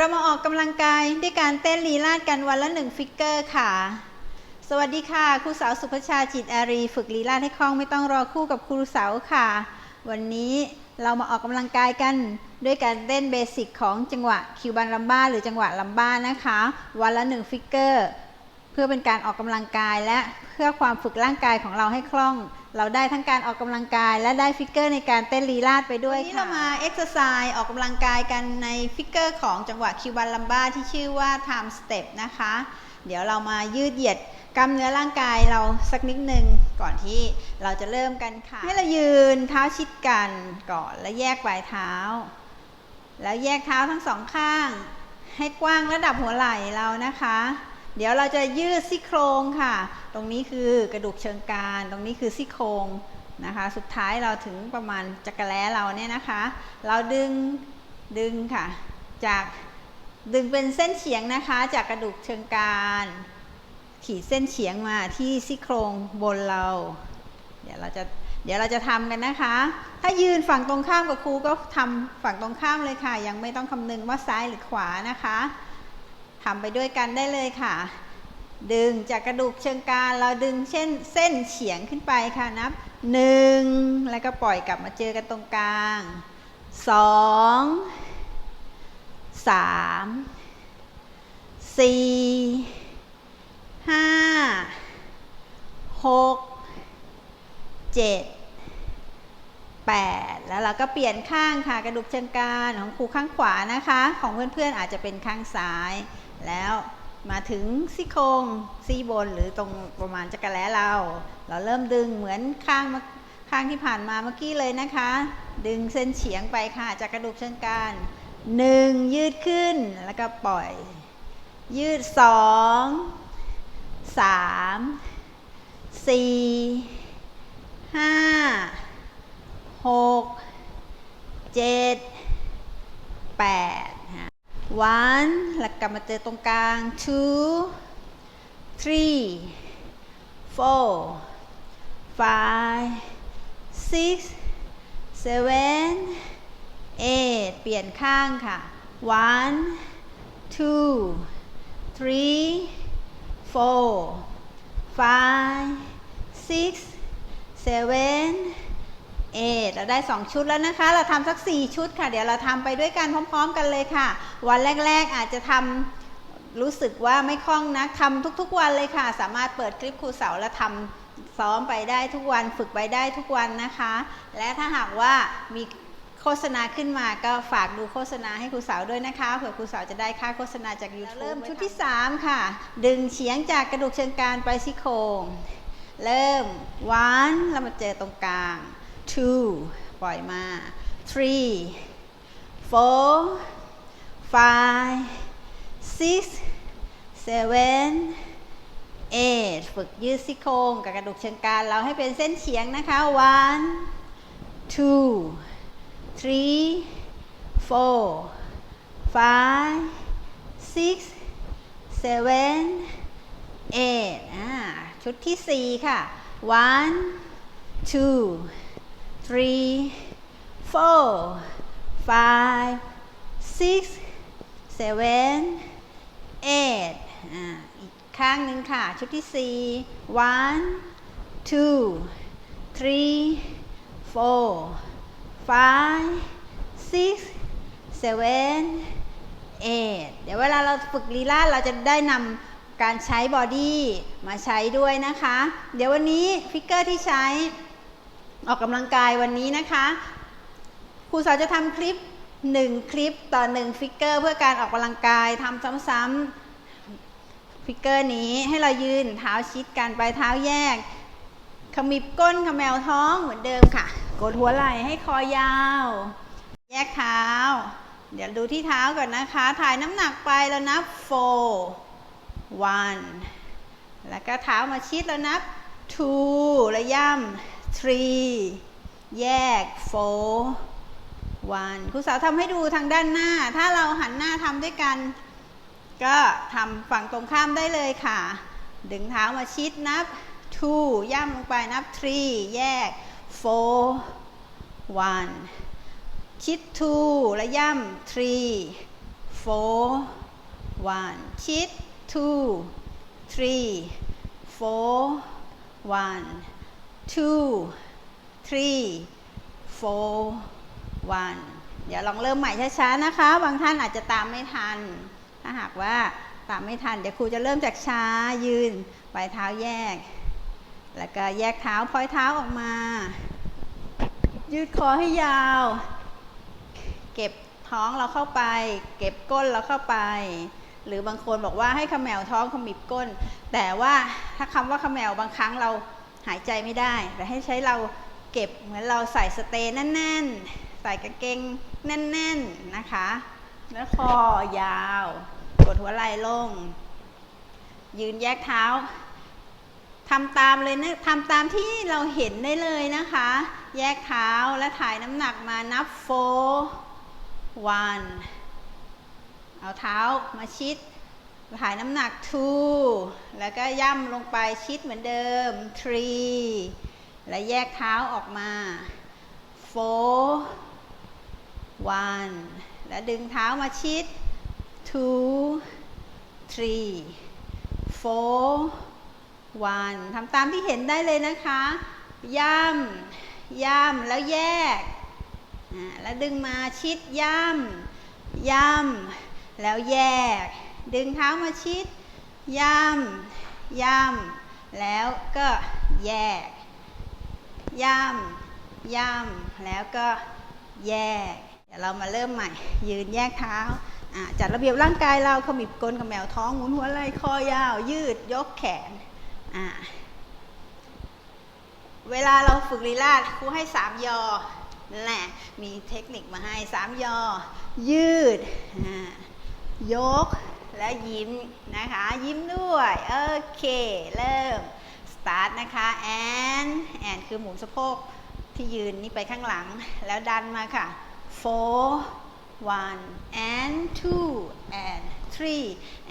เรามาออกกำลังกายด้วยการเต้นลีลาดกันวันละหนึ่งฟิกเกอร์ค่ะ สวัสดีค่ะครูสาวสุภชาจิตอารี ฝึกลีลาดให้คล่องไม่ต้องรอคู่กับครูสาวค่ะ วันนี้เรามาออกกำลังกายกันด้วยการเต้นเบสิกของจังหวะคิวบันลัมบ้าหรือจังหวะลัมบ้านะคะ วันละหนึ่งฟิกเกอร์เพื่อเป็นการออกกำลังกายและเพื่อความฝึกร่างกายของเราให้คล่อง เราได้ทั้งการออกกำลังกายและได้ฟิกเกอร์ในการเต้นลีลาดไปด้วยค่ะ วันนี้เรามาเอ็กซ์ไซส์ออกกำลังกายกันในฟิกเกอร์ของจังหวะคิวบันลัมบ้าที่ชื่อว่า time step นะคะ เดี๋ยวเรามายืดเหยียดกล้ามเนื้อร่างกายเราสักนิดหนึ่งก่อนที่เราจะเริ่มกันค่ะ ให้เรายืนเท้าชิดกันก่อนแล้วแยกปลายเท้า แล้วแยกเท้าทั้งสองข้าง ให้กว้างระดับหัวไหล่เรานะคะ เดี๋ยวเราจะยืดซี่โครงค่ะ ตรงนี้คือกระดูกเชิงกราน ตรงนี้คือซี่โครงนะคะ สุดท้ายเราถึงประมาณจักรแล้เราเนี่ยนะคะ เราดึง ดึงค่ะ จาก ดึงเป็นเส้นเฉียงนะคะ จากกระดูกเชิงกราน ขีดเส้นเฉียงมาที่ซี่โครงบนเรา เดี๋ยวเราจะ เดี๋ยวเราจะทำกันนะคะ ถ้ายืนฝั่งตรงข้ามกับครูก็ทำฝั่งตรงข้ามเลยค่ะ ยังไม่ต้องคำนึงว่าซ้ายหรือขวานะคะ ทำไปด้วยกันได้เลยค่ะ ดึงจากกระดูกเชิงกรานเราดึงเช่นเส้นเฉียงขึ้นไปค่ะนับหนึ่งแล้วก็ปล่อยกลับมาเจอกันตรงกลางสองสามสี่ห้าหกเจ็ดแปดแล้วเราก็เปลี่ยนข้างค่ะ กระดูกเชิงกรานของครูข้างขวานะคะ ของเพื่อนๆอาจจะเป็นข้างซ้าย แล้วมาถึงซี่โครงซี่บนหรือตรงประมาณจักรแล้เรา เราเริ่มดึงเหมือนข้างข้างที่ผ่านมาเมื่อกี้เลยนะคะ ดึงเส้นเฉียงไปค่ะ จากกระดูกเชิงกรานหนึ่งยืดขึ้นแล้วก็ปล่อย ยืดสองสามสี่ห้าหกเจ็ดแปด one แล้วกลับมาเจอตรงกลาง two three four five six seven eight เปลี่ยนข้างค่ะ one two three four five six seven เอเราได้ 2 ชุดแล้วนะคะ เราทำสัก 4 ชุดค่ะ เดี๋ยวเราทำไปด้วยกันพร้อม ๆ กันเลยค่ะ วันแรก ๆ อาจจะทำรู้สึกว่าไม่คล่องนะทำทุกๆ วันเลยค่ะ สามารถเปิดคลิปครูเสาแล้วทำซ้อมไปได้ทุกวันฝึกไปได้ทุกวันนะคะ และถ้าหากว่ามีโฆษณาขึ้นมาก็ฝากดูโฆษณาให้ครูสาวด้วยนะคะเผื่อครูสาวจะได้ค่าโฆษณาจาก YouTube เริ่มชุดที่ 3 ค่ะ ดึงเฉียงจากกระดูกเชิงกรานไปซี่โครงเริ่ม one แล้วมาเจอตรงกลาง two ปล่อยมา three four five six seven eight ฝึกยืดซี่โครงกับกระดูกเชิงกรานเราให้เป็นเส้นเฉียงนะคะ one two three four five six seven eight อ่าชุดที่สี่ค่ะ one two three four five six seven eight อ่าอีกข้างหนึ่งค่ะ ชุดที่สี่ one two three four five six seven eight เดี๋ยวเวลาเราฝึกลีลาเราจะได้นำการใช้บอดี้มาใช้ด้วยนะคะ เดี๋ยววันนี้ฟิกเกอร์ที่ใช้ ออกกำลังกายวันนี้นะคะครูสาวจะทำคลิป 1 คลิปต่อ 1 ฟิกเกอร์ เพื่อการออกกำลังกายทำซ้ำๆฟิกเกอร์นี้ให้เรายืนเท้าชิดกันปลายเท้าแยกขมิบก้นขมแมวท้องเหมือนเดิมค่ะ กดหัวไหล่ให้คอยาว แยกเท้า เดี๋ยวดูที่เท้าก่อนนะคะ ถ่ายน้ำหนักไปแล้วนับ four one แล้วก็เท้ามาชิดแล้วนับ two แล้วย่ำ three แยก four one ครูสาวทำให้ดูทางด้านหน้า ถ้าเราหันหน้าทำด้วยกัน ก็ทำฝั่งตรงข้ามได้เลยค่ะ ดึงเท้ามาชิดนับ two ย่ำลงไปนับ three แยก four one ชิด two และย่ำ three four one ชิด two three four one two three four one เดี๋ยวลองเริ่มใหม่ช้าๆนะคะ บางท่านอาจจะตามไม่ทัน ถ้าหากว่าตามไม่ทัน เดี๋ยวครูจะเริ่มจากช้ายืนปลายเท้าแยก แล้วก็แยกเท้าพลอยเท้าออกมา ยืดคอให้ยาว เก็บท้องเราเข้าไป เก็บก้นเราเข้าไป หรือบางคนบอกว่าให้ขมวท้องขมิบก้น แต่ว่าถ้าคำว่าเขมวบางครั้งเรา หายใจไม่ได้ แต่ให้ใช้เราเก็บเหมือนเราใส่สเตย์แน่น ๆ ใส่กางเกงแน่น ๆ นะคะ แล้วคอยาวกดหัวไหล่ลง ยืนแยกเท้าทำตามเลยนะทำตามที่เราเห็นได้เลยนะคะ แยกเท้าและถ่ายน้ำหนักมานับโฟ one เอาเท้ามาชิด ถ่ายน้ำหนัก two แล้วก็ย่ำลงไปชิดเหมือนเดิม three และแยกเท้าออกมา four one แล้วดึงเท้ามาชิด two three four one ทำตามที่เห็นได้เลยนะคะ ย่ำ ย่ำ แล้วแยกอ่าแล้วดึงมาชิดย่ำ ย่ำ แล้วแยก ดึงเท้ามาชิด ย่ำ ย่ำ แล้วก็แยก ย่ำ ย่ำ แล้วก็แยก เดี๋ยวเรามาเริ่มใหม่ ยืนแยกเท้า จัดระเบียบร่างกายเราขมิบก้นขมแมวท้องหมุนหัวไหล่คอยาว ยืดยกแขน เวลาเราฝึกลีลาดครูให้สามยอนั่นแหละมีเทคนิคมาให้สามยอ ยืด ยก และยิ้มนะคะ ยิ้มด้วย โอเค เริ่มสตาร์ทนะคะแอนแอนคือหมุนสะโพกที่ยืนนี่ไปข้างหลัง แล้วดันมาค่ะ four one and two and three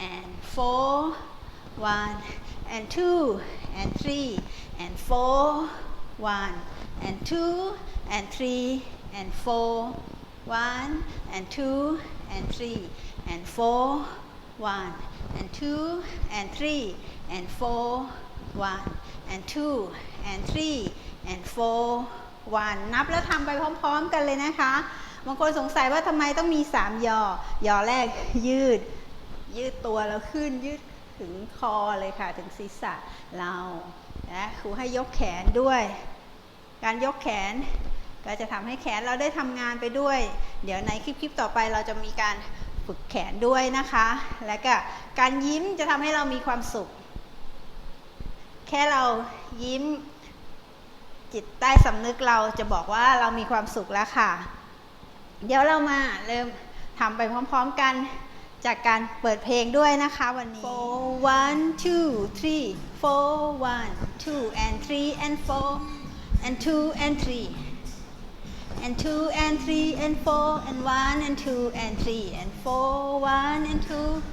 and four one and two and three and four one and two and three and four one and two and three and four one and two and three and four one and two and three and four one นับแล้วทำไปพร้อมๆกันเลยนะคะ บางคนสงสัยว่าทำไมต้องมี 3 ยอ ยอแรกยืด ยืดตัวเราขึ้นยืดถึงคอเลยค่ะ ถึงศีรษะเราและครูให้ยกแขนด้วย การยกแขนก็จะทำให้แขนเราได้ทำงานไปด้วย เดี๋ยวในคลิปๆต่อไปเราจะมีการ ฝึกแขนด้วยนะคะ และก็การยิ้มจะทำให้เรามีความสุข แค่เรายิ้มจิตใต้สำนึกเราจะบอกว่าเรามีความสุขแล้วค่ะ เดี๋ยวเรามาเริ่มทำไปพร้อมๆกันจากการเปิดเพลงด้วยนะคะวันนี้ four one two three four one two and three and four and two and three and two and three and four and one and two and three and four one and two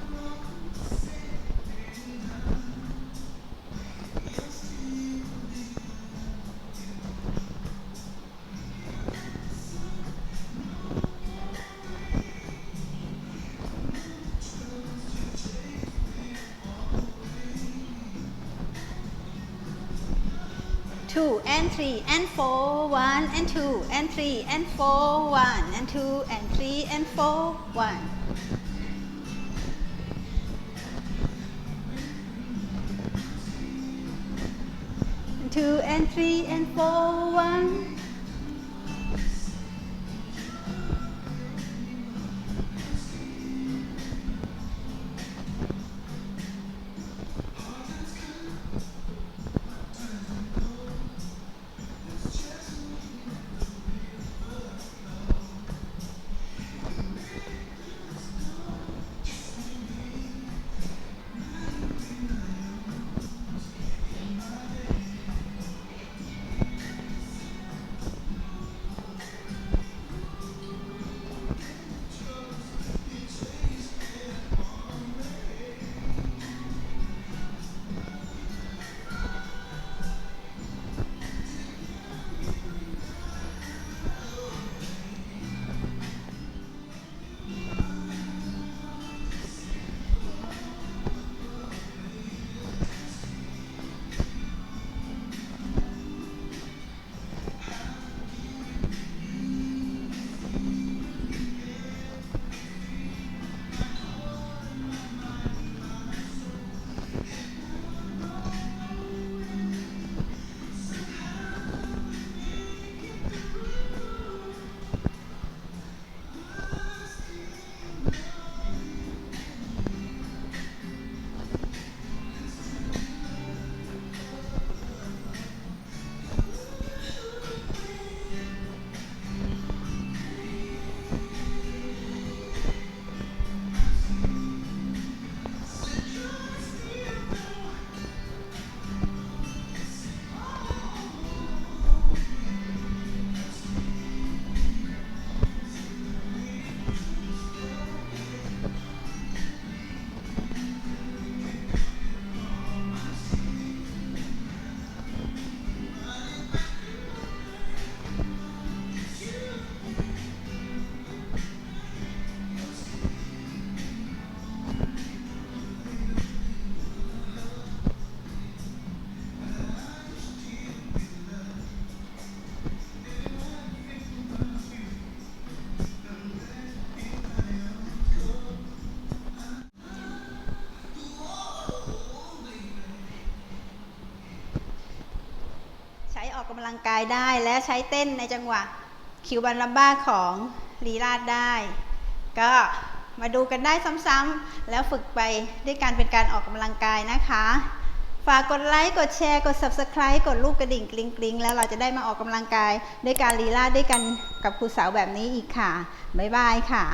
two and three and four one and two and three and four one and two and three and four one and two and three and four one กำลังกายได้ และใช้เต้นในจังหวะคิวบันลัมบ้าของลีลาดได้ ก็มาดูกันได้ซ้ำๆแล้วฝึกไปด้วยการเป็นการออกกำลังกายนะคะ ฝากกดไลค์กดแชร์กด subscribe กดรูปกระดิ่งกริ๊งกริ๊งแล้วเราจะได้มาออกกำลังกายด้วยการลีลาดด้วยกันกับครูสาวแบบนี้อีกค่ะ บ๊ายบายค่ะ